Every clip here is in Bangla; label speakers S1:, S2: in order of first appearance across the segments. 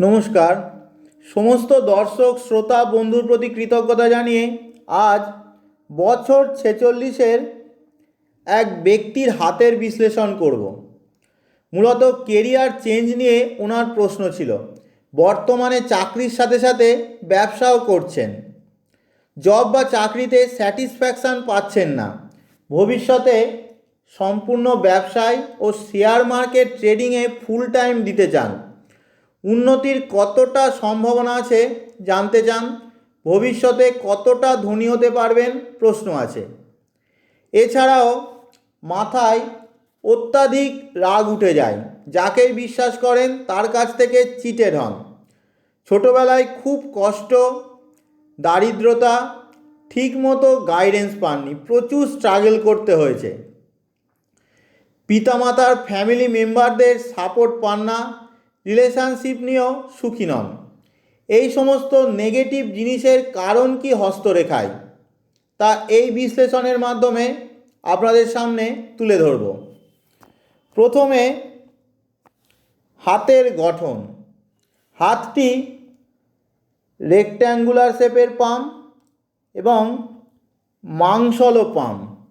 S1: নমস্কার। সমস্ত দর্শক, শ্রোতা, বন্ধুর প্রতি কৃতজ্ঞতা জানিয়ে আজ বছর ছেচল্লিশের এক ব্যক্তির হাতের বিশ্লেষণ করব। মূলত কেরিয়ার চেঞ্জ নিয়ে ওনার প্রশ্ন ছিল। বর্তমানে চাকরির সাথে সাথে ব্যবসাও করছেন। জব বা চাকরিতে স্যাটিসফ্যাকশান পাচ্ছেন না। ভবিষ্যতে সম্পূর্ণ ব্যবসায় ও শেয়ার মার্কেট ট্রেডিংয়ে ফুল টাইম দিতে চান। উন্নতির কতটা সম্ভাবনা আছে জানতে চান? ভবিষ্যতে কতটা ধনী হতে পারবেন? প্রশ্ন আছে। এছাড়াও মাথায় অত্যাধিক রাগ উঠে যায়, যাকেই বিশ্বাস করেন তার কাছ থেকে চিটেড হন। ছোটোবেলায় খুব কষ্ট, দারিদ্রতা, ঠিকমতো গাইডেন্স পাননি, প্রচুর স্ট্রাগল করতে হয়েছে। পিতামাতার ফ্যামিলি মেম্বারদের সাপোর্ট পান না রিলেশনশিপ নিয়েও সুখী নন। এই সমস্ত নেগেটিভ জিনিসের কারণ কি হস্তরেখায়? তা এই বিশ্লেষণের মাধ্যমে আপনাদের সামনে তুলে ধরব। প্রথমে, হাতের গঠন। হাতটি রেক্ট্যাঙ্গুলার শেপের পাম এবং মাংসলো পাম।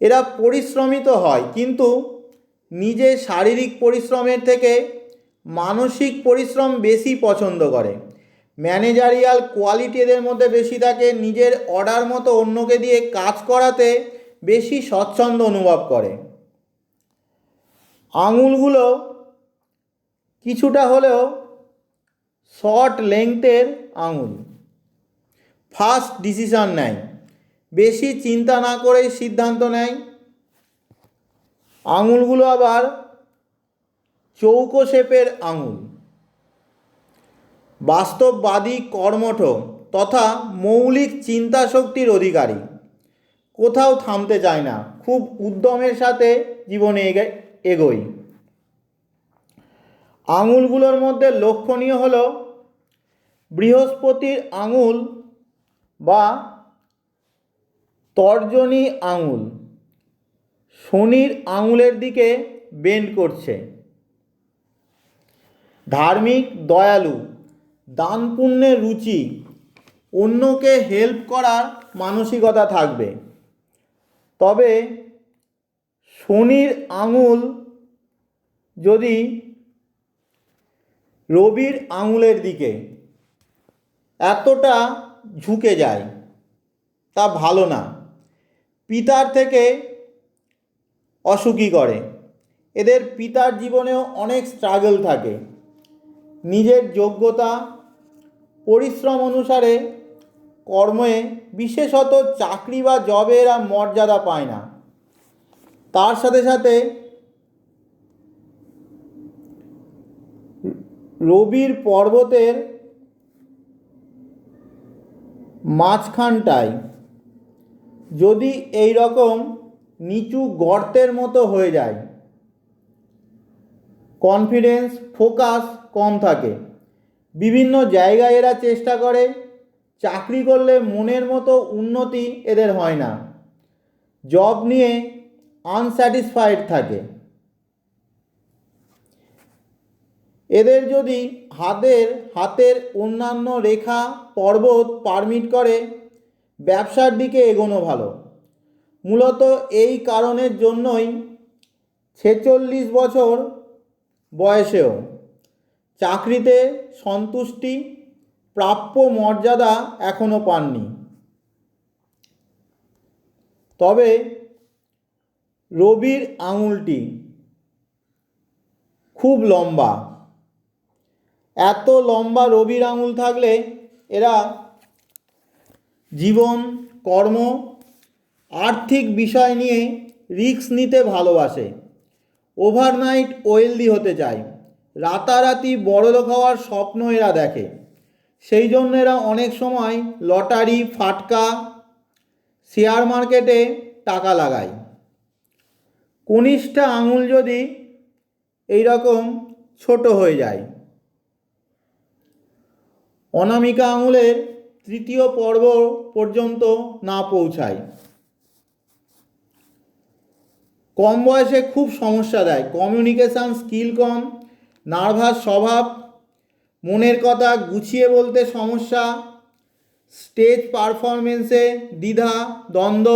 S1: এরা পরিশ্রমিত হয়, কিন্তু নিজের শারীরিক পরিশ্রমের থেকে মানসিক পরিশ্রম বেশি পছন্দ করে। ম্যানেজারিয়াল কোয়ালিটি এদের মধ্যে বেশি থাকে, নিজের অর্ডার মতো অন্যকে দিয়ে কাজ করাতে বেশি স্বচ্ছন্দ অনুভব করে। আঙুলগুলো কিছুটা হলেও শর্ট লেংথের আঙুল। ফাস্ট ডিসিশন নেয়। বেশি চিন্তা না করেই সিদ্ধান্ত নেয়। আঙুলগুলো আবার চৌকো শেপের আঙুল। বাস্তববাদী কর্মঠ তথা মৌলিক চিন্তা শক্তির অধিকারী। কোথাও থামতে চায় না, খুব উদ্যমের সাথে জীবনে এগে, এগোই। আঙুলগুলোর মধ্যে লক্ষণীয় হল বৃহস্পতির আঙুল বা তর্জনী আঙুল। শনির আঙুলের দিকে বেন্ড করছে। ধার্মিক দয়ালু দান পুণ্যের রুচি, অন্যকে হেল্প করার মানসিকতা থাকবে। তবে শনির আঙুল যদি রবির আঙুলের দিকে এতটা ঝুঁকে যায়, তা ভালো না। পিতার থেকে অসুখী করে। এদের পিতার জীবনেও অনেক স্ট্রাগল থাকে। নিজের যোগ্যতা, পরিশ্রম অনুসারে কর্মে বিশেষত চাকরি বা জবে এরা মর্যাদা পায় না। তার সাথে সাথে রবির পর্বতের মাঝখানটায় যদি এই রকম নিচু গর্তের মতো হয়ে যায়। কনফিডেন্স ফোকাস কম থাকে। বিভিন্ন জায়গায় এরা চেষ্টা করে, চাকরি করলে মনের মতো উন্নতি এদের হয় না। জব নিয়ে আনস্যাটিসফাইড থাকে। এদের যদি হাতের হাতের অন্যান্য রেখা, পর্বত পারমিট করে, ব্যবসার দিকে এগোনো ভালো। মূলত এই কারণের জন্যই ছেচল্লিশ বছর বয়সেও চাকরিতে সন্তুষ্টি, প্রাপ্য মর্যাদা এখনও পাননি। তবে রবির আঙুলটি খুব লম্বা। এত লম্বা রবির আঙুল থাকলে এরা জীবন, কর্ম আর্থিক বিষয় নিয়ে রিস্ক নিতে ভালোবাসে। ওভারনাইট ওয়েলদি হতে চায়। রাতারাতি বড়লোক হওয়ার স্বপ্ন এরা দেখে। সেই জন্য এরা অনেক সময় লটারি, ফাটকা, শেয়ার মার্কেটে টাকা লাগায়। কনিষ্ঠা আঙুল যদি এই রকম ছোট হয়ে যায়। অনামিকা আঙুলের তৃতীয় পর্ব পর্যন্ত না পৌঁছায়। কম বয়সে খুব সমস্যা দেয়। কমিউনিকেশান স্কিল কম নার্ভাস স্বভাব, মনের কথা গুছিয়ে বলতে সমস্যা স্টেজ পারফরমেন্সে দ্বিধা, দ্বন্দ্ব,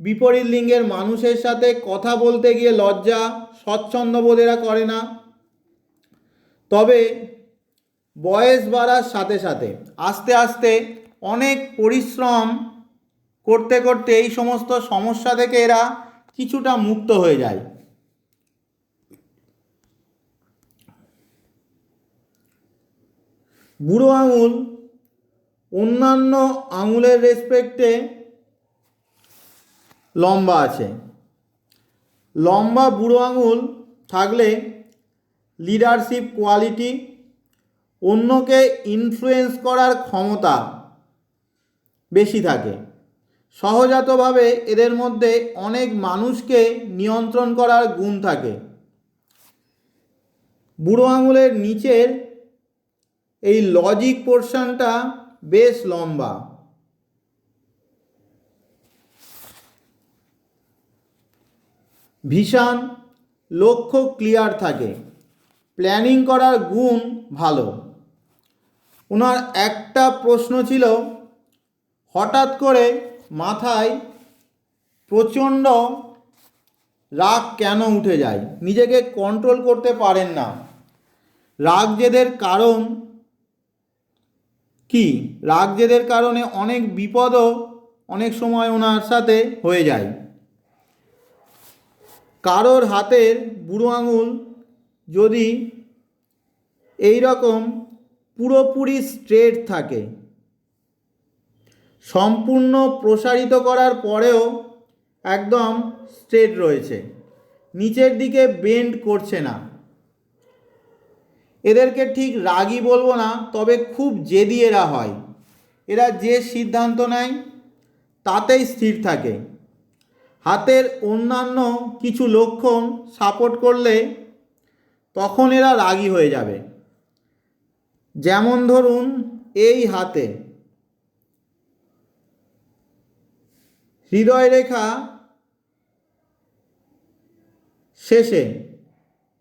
S1: বিপরীত লিঙ্গের মানুষের সাথে কথা বলতে গিয়ে লজ্জা, স্বচ্ছন্দ বোধেরা করে না। তবে বয়স বাড়ার সাথে সাথে আস্তে আস্তে অনেক পরিশ্রম করতে করতে এই সমস্ত সমস্যা থেকে এরা কিছুটা মুক্ত হয়ে যায়। বুড়ো আঙুল, অন্যান্য আঙুলের রেসপেক্টে লম্বা আছে। লম্বা বুড়ো আঙুল থাকলে লিডারশিপ কোয়ালিটি অন্যকে ইনফ্লুয়েন্স করার ক্ষমতা বেশি থাকে। সহজাতভাবে এদের মধ্যে অনেক মানুষকে নিয়ন্ত্রণ করার গুণ থাকে। বুড়ো আঙুলের নিচের এই লজিক পোর্শনটা বেশ লম্বা। ভীষণ লক্ষ্য ক্লিয়ার থাকে। প্ল্যানিং করার গুণ ভালো। ওনার একটা প্রশ্ন ছিল, হঠাৎ করে মাথায় প্রচণ্ড রাগ কেন উঠে যায়? নিজেকে কন্ট্রোল করতে পারেন না। রাগ জেদের কারণ কি? রাগ জেদের কারণে অনেক বিপদও অনেক সময় ওনার সাথে হয়ে যায়। কারোর হাতের বুড়ো আঙুল যদি এই রকম পুরোপুরি স্ট্রেট থাকে সম্পূর্ণ প্রসারিত করার পরেও একদম স্ট্রেট রয়েছে। নিচের দিকে বেন্ড করছে না। এদেরকে ঠিক রাগী বলব না, তবে খুব জেদি এরা হয়। এরা যে সিদ্ধান্ত নেয়, তাতেই স্থির থাকে। হাতের অন্যান্য কিছু লক্ষণ সাপোর্ট করলে তখন এরা রাগী হয়ে যাবে। যেমন ধরুন, এই হাতে হৃদয় রেখা শেষে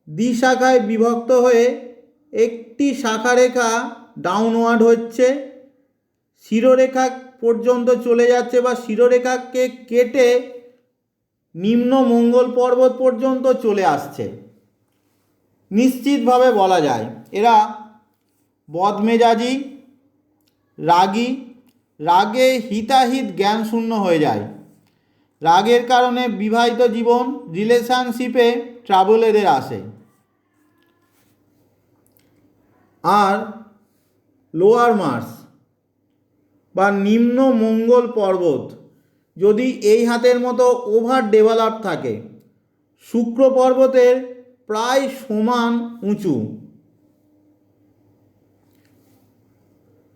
S1: দ্বিশাখায় বিভক্ত হয়ে একটি শাখা রেখা ডাউনওয়ার্ড হচ্ছে। শিরোরেখা পর্যন্ত চলে যাচ্ছে বা শিরোরেখাকে কেটে নিম্ন মঙ্গল পর্বত পর্যন্ত চলে আসছে। নিশ্চিতভাবে বলা যায়, এরা বদমেজাজি, রাগী রাগে হিতাহিত জ্ঞান শূন্য হয়ে যায়। রাগের কারণে বিবাহিত জীবন, রিলেশনশিপে ট্রাবল এদের আসে। আর লোয়ার মার্স বা নিম্ন মঙ্গল পর্বত যদি এই হাতের মতো ওভার ডেভেলপ থাকে, শুক্র পর্বতের প্রায় সমান উঁচু।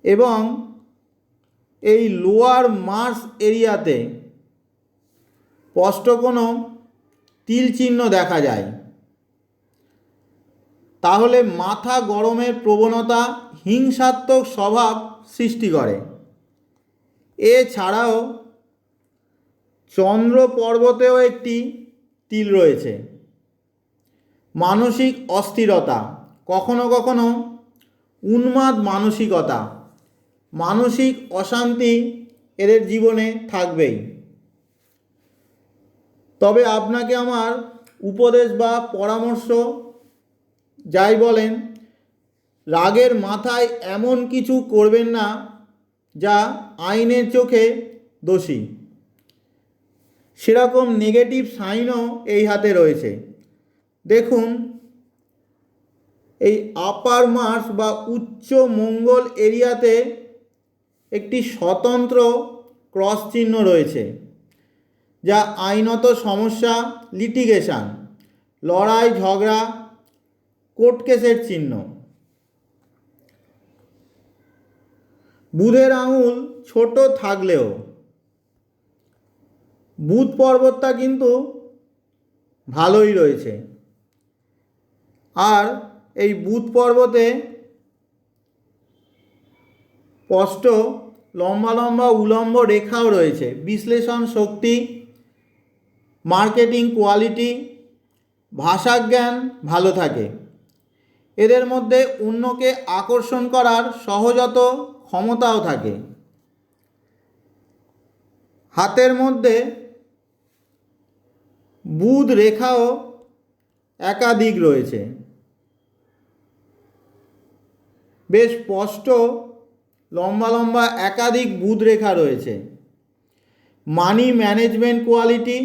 S1: এবং এই লোয়ার মার্স এরিয়াতে স্পষ্ট কোনো তিল চিহ্ন দেখা যায়। তাহলে মাথা গরমের প্রবণতা হিংসাত্মক স্বভাব সৃষ্টি করে। এছাড়াও চন্দ্র পর্বতেও একটি তিল রয়েছে। মানসিক অস্থিরতা, কখনো কখনো উন্মাদ মানসিকতা মানসিক অশান্তি এদের জীবনে থাকবেই। তবে আপনাকে আমার উপদেশ বা পরামর্শ, যাই বলেন, রাগের মাথায় এমন কিছু করবেন না যা আইনের চোখে দোষী। সেরকম নেগেটিভ সাইনও এই হাতে রয়েছে। দেখুন, এই আপার মার্স বা উচ্চ মঙ্গল এরিয়াতে একটি স্বতন্ত্র ক্রস চিহ্ন রয়েছে, যা আইনত সমস্যা লিটিগেশন লড়াই, ঝগড়া কোর্ট কেসের চিহ্ন। বুধের আঙুল ছোট থাকলেও, বুধ পর্বতটা কিন্তু ভালোই রয়েছে। আর এই বুধ পর্বতে স্পষ্ট লম্বা লম্বা উলম্ব রেখাও রয়েছে। বিশ্লেষণ শক্তি, মার্কেটিং কোয়ালিটি, ভাষাজ্ঞান ভালো থাকে। এদের মধ্যে অন্যকে আকর্ষণ করার সহজত ক্ষমতাও থাকে। হাতের মধ্যে বুধ রেখাও একাধিক রয়েছে। বেশ স্পষ্ট লম্বা লম্বা একাধিক বুধ রেখা রয়েছে। মানি ম্যানেজমেন্ট কোয়ালিটি,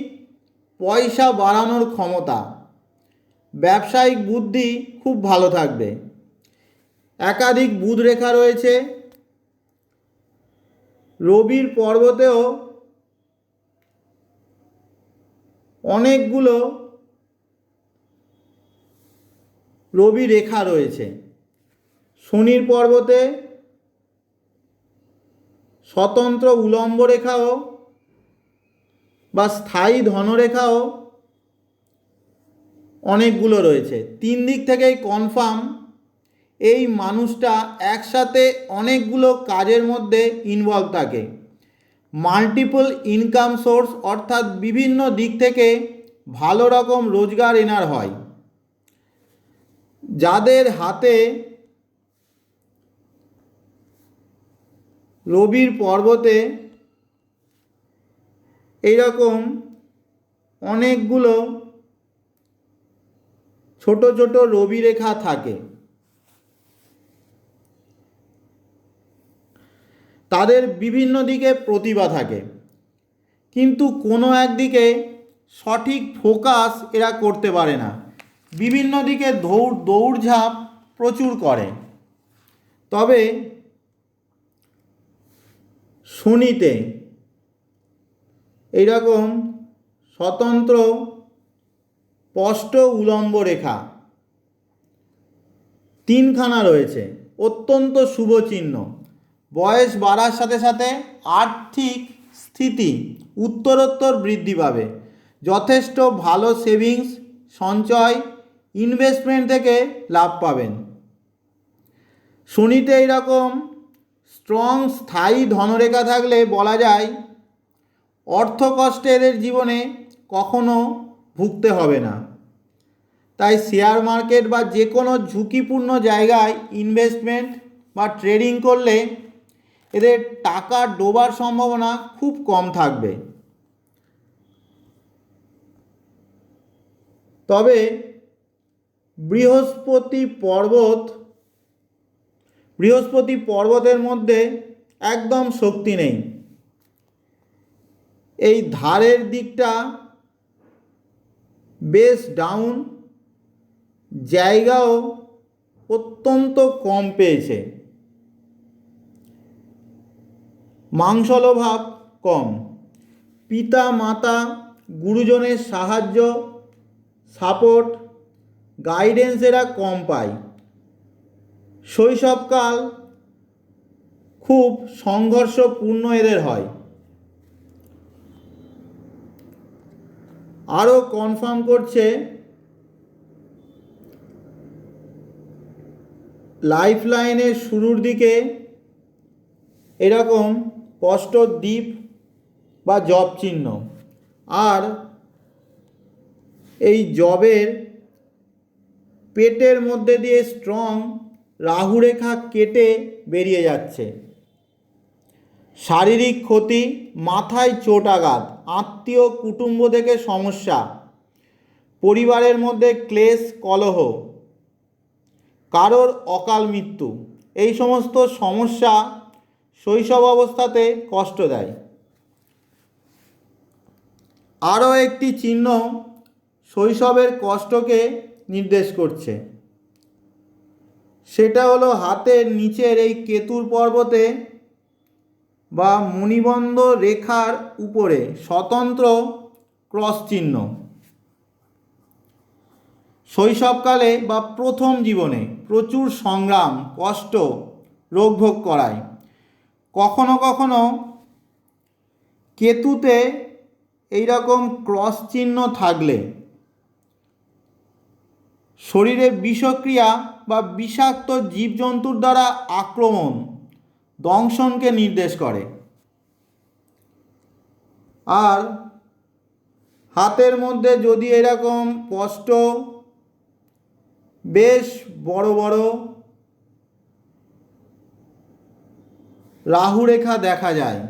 S1: পয়সা বাড়ানোর ক্ষমতা, ব্যবসায়িক বুদ্ধি খুব ভালো থাকবে। একাধিক বুধ রেখা রয়েছে। রবির পর্বতেও অনেকগুলো রবি রেখা রয়েছে। শনির পর্বতে স্বতন্ত্র উলম্ব রেখাও বা স্থায়ী ধনরেখাও অনেকগুলো রয়েছে। তিন দিক থেকেই কনফার্ম এই মানুষটা একসাথে অনেকগুলো কাজের মধ্যে ইনভলভ থাকে। মাল্টিপল ইনকাম সোর্স অর্থাৎ বিভিন্ন দিক থেকে ভালো রকম রোজগার এনার হয়। যাদের হাতে রবির পর্বতে এইরকম অনেকগুলো ছোট ছোট রবি রেখা থাকে। তাদের বিভিন্ন দিকে প্রতিভা থাকে। কিন্তু কোনো একদিকে সঠিক ফোকাস এরা করতে পারে না। বিভিন্ন দিকে দৌড়, দৌড়ঝাঁপ প্রচুর করে। তবে শনিতে। এইরকম স্বতন্ত্র স্পষ্ট উলম্ব রেখা। তিনখানা রয়েছে, অত্যন্ত শুভ চিহ্ন বয়স বাড়ার সাথে সাথে আর্থিক স্থিতি উত্তরোত্তর বৃদ্ধি পাবে। যথেষ্ট ভালো সেভিংস, সঞ্চয়, ইনভেস্টমেন্ট থেকে লাভ পাবেন। শনিতে এইরকম স্ট্রং স্থায়ী ধনরেখা থাকলে বলা যায় অর্থ কষ্টে এদের জীবনে কখনো ভুগতে হবে না। তাই শেয়ার মার্কেট বা যে কোনো ঝুঁকিপূর্ণ জায়গায় ইনভেস্টমেন্ট বা ট্রেডিং করলে এদের টাকা ডোবার সম্ভাবনা খুব কম থাকবে। তবে বৃহস্পতি পর্বত বৃহস্পতি পর্বতের মধ্যে একদম শক্তি নেই। এই ধারের দিকটা বেশ ডাউন জায়গাও অত্যন্ত কম পেয়েছে। মাংসলভাব কম। পিতা মাতা গুরুজনের সাহায্য সাপোর্ট গাইডেন্স এরা কম পায়। শৈশবকাল খুব সংঘর্ষপূর্ণ এদের হয়। আরও কনফার্ম করছে লাইফ লাইনের শুরুর দিকে এরকম স্পষ্ট দ্বীপ বা জব চিহ্ন। আর এই জবের পেটের মধ্যে দিয়ে স্ট্রং রাহুরেখা কেটে বেরিয়ে যাচ্ছে। শারীরিক ক্ষতি, মাথায় চোট আঘাত, আত্মীয়, কুটুম্ব থেকে সমস্যা, পরিবারের মধ্যে ক্লেশ, কলহ, কারোর অকাল মৃত্যু, এই সমস্ত সমস্যা শৈশব অবস্থাতে কষ্ট দেয়। আরও একটি চিহ্ন শৈশবের কষ্টকে নির্দেশ করছে। সেটা হলো হাতের নিচের এই কেতুর পর্বতে বা মণিবন্ধ রেখার উপরে স্বতন্ত্র ক্রস চিহ্ন। শৈশবকালে বা প্রথম জীবনে প্রচুর সংগ্রাম, কষ্ট, রোগভোগ করায়। কখনো কখনো কেতুতে এই রকম ক্রস চিহ্ন থাকলে শরীরে বিষক্রিয়া বা বিষাক্ত জীবজন্তুর দ্বারা আক্রমণ, দংশনকে নির্দেশ করে। আর হাতের মধ্যে যদি এরকম স্পষ্ট, বেশ বড় বড় রাহুরেখা দেখা যায়,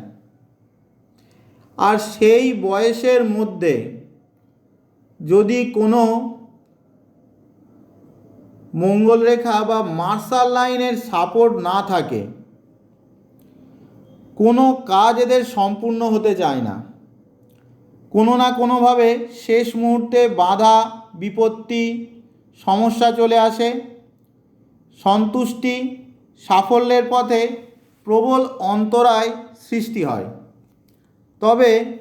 S1: আর সেই বয়সের মধ্যে যদি কোনো মঙ্গল রেখা বা মার্শাল লাইনের সাপোর্ট না থাকে। কোনো কাজ এদের সম্পূর্ণ হতে চায় না। কোনো না কোনোভাবে শেষ মুহূর্তে বাধা, বিপত্তি, সমস্যা চলে আসে। সন্তুষ্টি সাফল্যের পথে প্রবল অন্তরায় সৃষ্টি হয়। তবে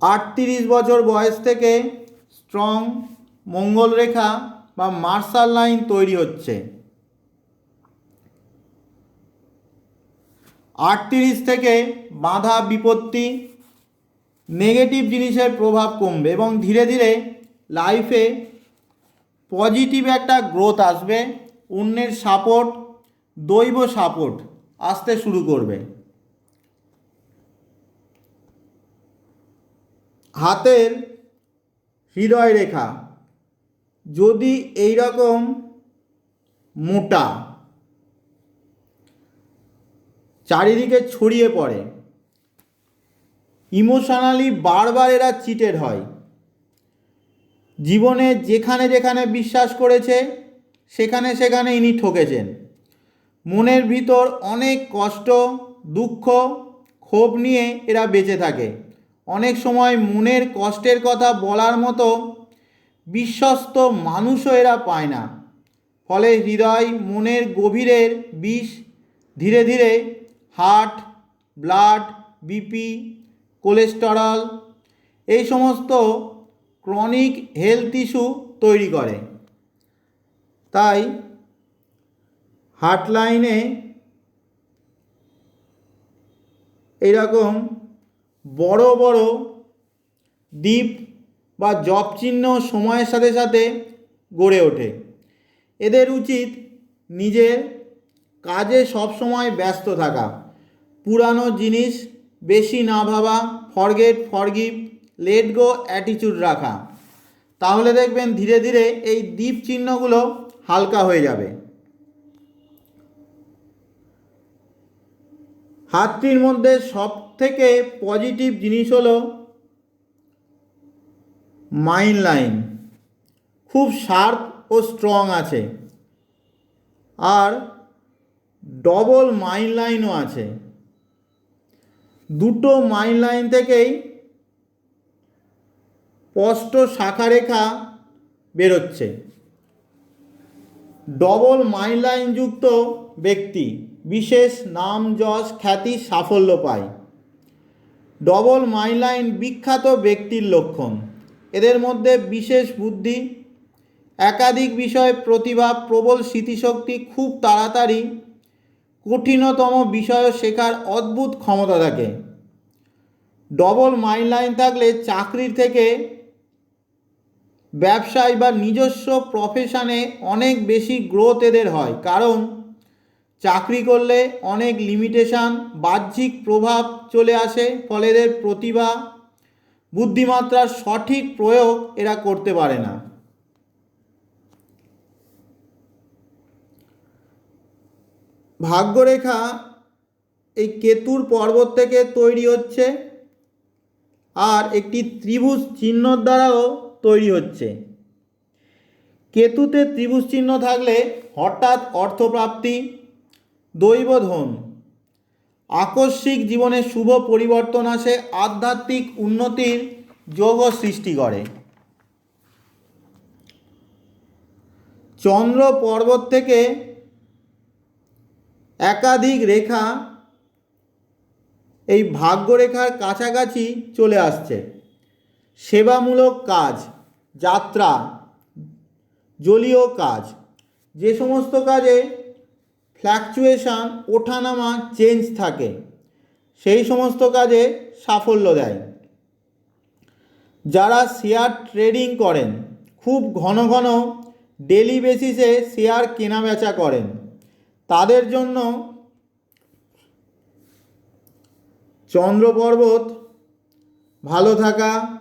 S1: আটত্রিশ বছর বয়স থেকে স্ট্রং মঙ্গল রেখা বা মার্শাল লাইন তৈরি হচ্ছে। আটত্রিশ থেকে বাধা বিপত্তি নেগেটিভ জিনিসের প্রভাব কমবে এবং ধীরে ধীরে লাইফে পজিটিভ একটা গ্রোথ আসবে, অন্যের সাপোর্ট দৈব সাপোর্ট আসতে শুরু করবে। হাতের হৃদয় রেখা যদি এই রকম মোটা চারিদিকে ছড়িয়ে পড়ে, ইমোশনালি বারবার এরা চিটেড হয়। জীবনে যেখানে যেখানে বিশ্বাস করেছে, সেখানে সেখানে ইনি ঠকেছেন। মনের ভিতর অনেক কষ্ট, দুঃখ, ক্ষোভ নিয়ে এরা বেঁচে থাকে। অনেক সময় মনের কষ্টের কথা বলার মতো বিশ্বস্ত মানুষও এরা পায় না। ফলে হৃদয় মনের গভীরের বিষ ধীরে ধীরে হার্ট, ব্লাড, বিপি, কোলেস্টেরল এই সমস্ত ক্রনিক হেলথ ইস্যু তৈরি করে। তাই হার্ট লাইনে এইরকম বড় বড় দ্বীপ বা জপ চিহ্ন সময়ের সাথে সাথে গড়ে ওঠে। এদের উচিত নিজের কাজে সবসময় ব্যস্ত থাকা। পুরানো জিনিস বেশি না ভাবা ফরগেট ফরগিভ লেট গো অ্যাটিচিউড রাখা। তাহলে দেখবেন ধীরে ধীরে এই দ্বীপ চিহ্নগুলো হালকা হয়ে যাবে। হাতটির মধ্যে সব থেকে পজিটিভ জিনিস হলো মাইন্ড লাইন। খুব শার্প ও স্ট্রং আছে। আর ডবল মাইন্ড লাইনও আছে। দুটো মাইন্ড লাইন থেকেই স্পষ্ট শাখারেখা বেরোচ্ছে। ডবল মাইন্ড লাইনযুক্ত ব্যক্তি বিশেষ নাম, যশ, খ্যাতি, সাফল্য পায়। ডবল মাইন্ড লাইন বিখ্যাত ব্যক্তির লক্ষণ। এদের মধ্যে বিশেষ বুদ্ধি, একাধিক বিষয়ে প্রতিভা, প্রবল স্মৃতিশক্তি খুব তাড়াতাড়ি, কঠিনতম বিষয় শেখার অদ্ভুত ক্ষমতা থাকে। ডবল মাইন্ড লাইন থাকলে চাকরির থেকে ব্যবসায় বা নিজস্ব প্রফেশনে অনেক বেশি গ্রোথ এদের হয়। কারণ চাকরি করলে অনেক লিমিটেশান বাহ্যিক প্রভাব চলে আসে, ফলে এদের প্রতিভা বুদ্ধিমাত্রার সঠিক প্রয়োগ এরা করতে পারে না। ভাগ্যরেখা এই কেতুর পর্বত থেকে তৈরি হচ্ছে আর একটি ত্রিভুজ চিহ্নর দ্বারাও তৈরি হচ্ছে। কেতুতে ত্রিভুজ চিহ্ন থাকলে হঠাৎ অর্থপ্রাপ্তি, দৈবধন আকস্মিক জীবনে শুভ পরিবর্তন আসে, আধ্যাত্মিক উন্নতির যোগ সৃষ্টি করে। চন্দ্র পর্বত থেকে একাধিক রেখা এই ভাগ্যরেখার কাছাকাছি চলে আসছে। সেবামূলক কাজ, যাত্রা, জলীয় কাজ, যে সমস্ত কাজে ফ্ল্যাকচুয়েশান ওঠানামা চেঞ্জ থাকে। সেই সমস্ত কাজে সাফল্য দেয়। যারা শেয়ার ট্রেডিং করেন, খুব ঘন ঘন ডেলি বেসিসে শেয়ার কেনা বেচা করেন। তাদের জন্য চন্দ্র পর্বত ভালো থাকা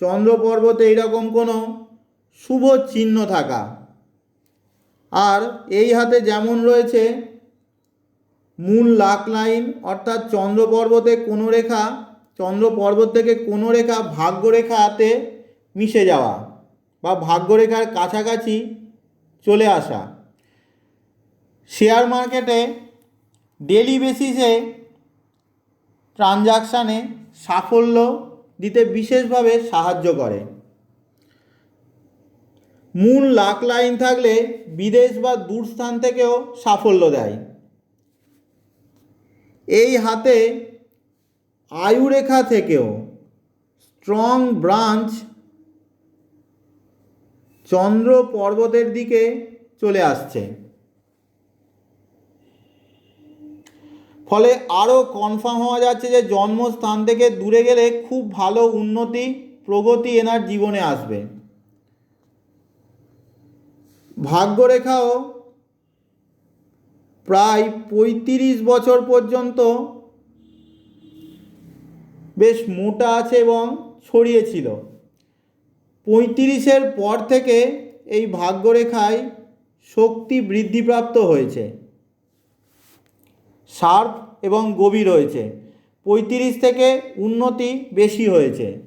S1: চন্দ্র পর্বতে এইরকম কোনো শুভ চিহ্ন থাকা। আর এই হাতে যেমন রয়েছে মূল লাক লাইন, অর্থাৎ চন্দ্র পর্বতে কোনো রেখা চন্দ্র পর্বত থেকে কোনো রেখা ভাগ্যরেখা হাতে মিশে যাওয়া বা ভাগ্যরেখার কাছাকাছি চলে আসা। শেয়ার মার্কেটে ডেলি বেসিসে ট্রানজাকশানে সাফল্য দিতে বিশেষভাবে সাহায্য করে। মূল লাক লাইন থাকলে বিদেশ বা দূর স্থান থেকেও সাফল্য দেয়। এই হাতে আয়ুরেখা থেকেও স্ট্রং ব্রাঞ্চ চন্দ্র পর্বতের দিকে চলে আসছে। ফলে আরও কনফার্ম হওয়া যাচ্ছে যে জন্মস্থান থেকে দূরে গেলে খুব ভালো উন্নতি, প্রগতি এনার জীবনে আসবে। ভাগ্যরেখাও প্রায় পঁয়ত্রিশ বছর পর্যন্ত বেশ মোটা আছে এবং ছড়িয়েছিল পঁয়ত্রিশের পর থেকে এই ভাগ্যরেখায় শক্তি বৃদ্ধিপ্রাপ্ত হয়েছে। শার্প এবং গভীর হয়েছে। পঁয়ত্রিশ থেকে উন্নতি বেশি হয়েছে।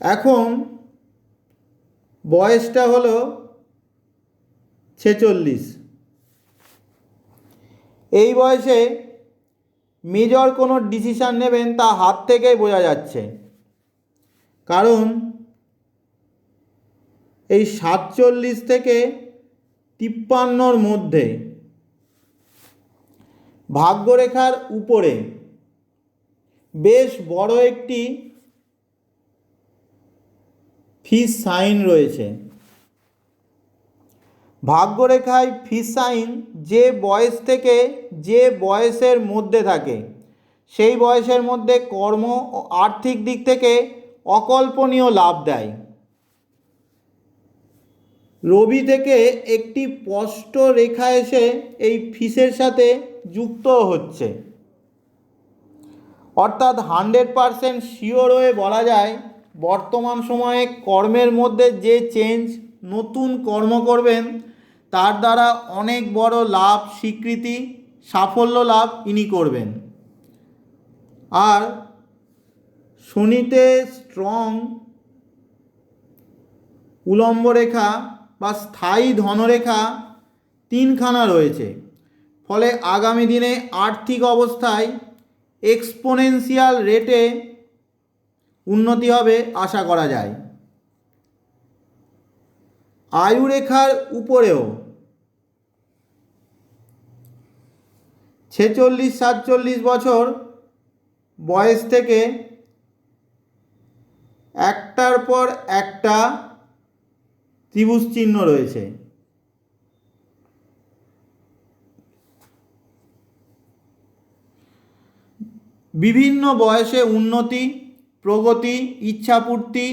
S1: এখন বয়সটা হলো ছেচল্লিশ। এই বয়সে মেজর কোনো ডিসিশান নেবেন তা হাত থেকেই বোঝা যাচ্ছে। কারণ এই সাতচল্লিশ থেকে তিপ্পান্নর মধ্যে ভাগ্যরেখার উপরে বেশ বড় একটি ফিস সাইন রয়েছে। ভাগ্যরেখায় ফিস সাইন যে বয়স থেকে যে বয়সের মধ্যে থাকে, সেই বয়সের মধ্যে কর্ম ও আর্থিক দিক থেকে অকল্পনীয় লাভ দেয়। রবি থেকে একটি স্পষ্ট রেখা এসে এই ফিসের সাথে যুক্ত হচ্ছে। অর্থাৎ হান্ড্রেড পারসেন্ট শিওর হয়ে বলা যায়, বর্তমান সময়ে কর্মের মধ্যে যে চেঞ্জ নতুন কর্ম করবেন তার দ্বারা অনেক বড় লাভ, স্বীকৃতি, সাফল্য লাভ ইনি করবেন। আর শনিতে স্ট্রং উলম্ব রেখা বা স্থায়ী ধনরেখা তিনখানা রয়েছে। ফলে আগামী দিনে আর্থিক অবস্থায় এক্সপোনেনশিয়াল রেটে উন্নতি হবে আশা করা যায়। আয়ুরেখার উপরেও ছেচল্লিশ, সাতচল্লিশ বছর বয়স থেকে একটার পর একটা ত্রিভুজ চিহ্ন রয়েছে। বিভিন্ন বয়সে উন্নতি, প্রগতি, ইচ্ছাপূর্তি,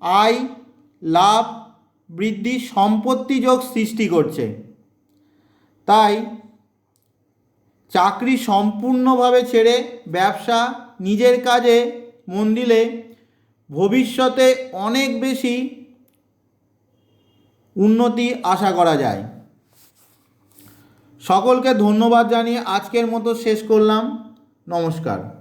S1: আয়, লাভ, বৃদ্ধি, সম্পত্তি যোগ সৃষ্টি করছে। তাই চাকরি সম্পূর্ণভাবে ছেড়ে ব্যবসা, নিজের কাজে মন দিলে ভবিষ্যতে অনেক বেশি উন্নতি আশা করা যায়। সকলকে ধন্যবাদ জানিয়ে আজকের মতো শেষ করলাম। নমস্কার।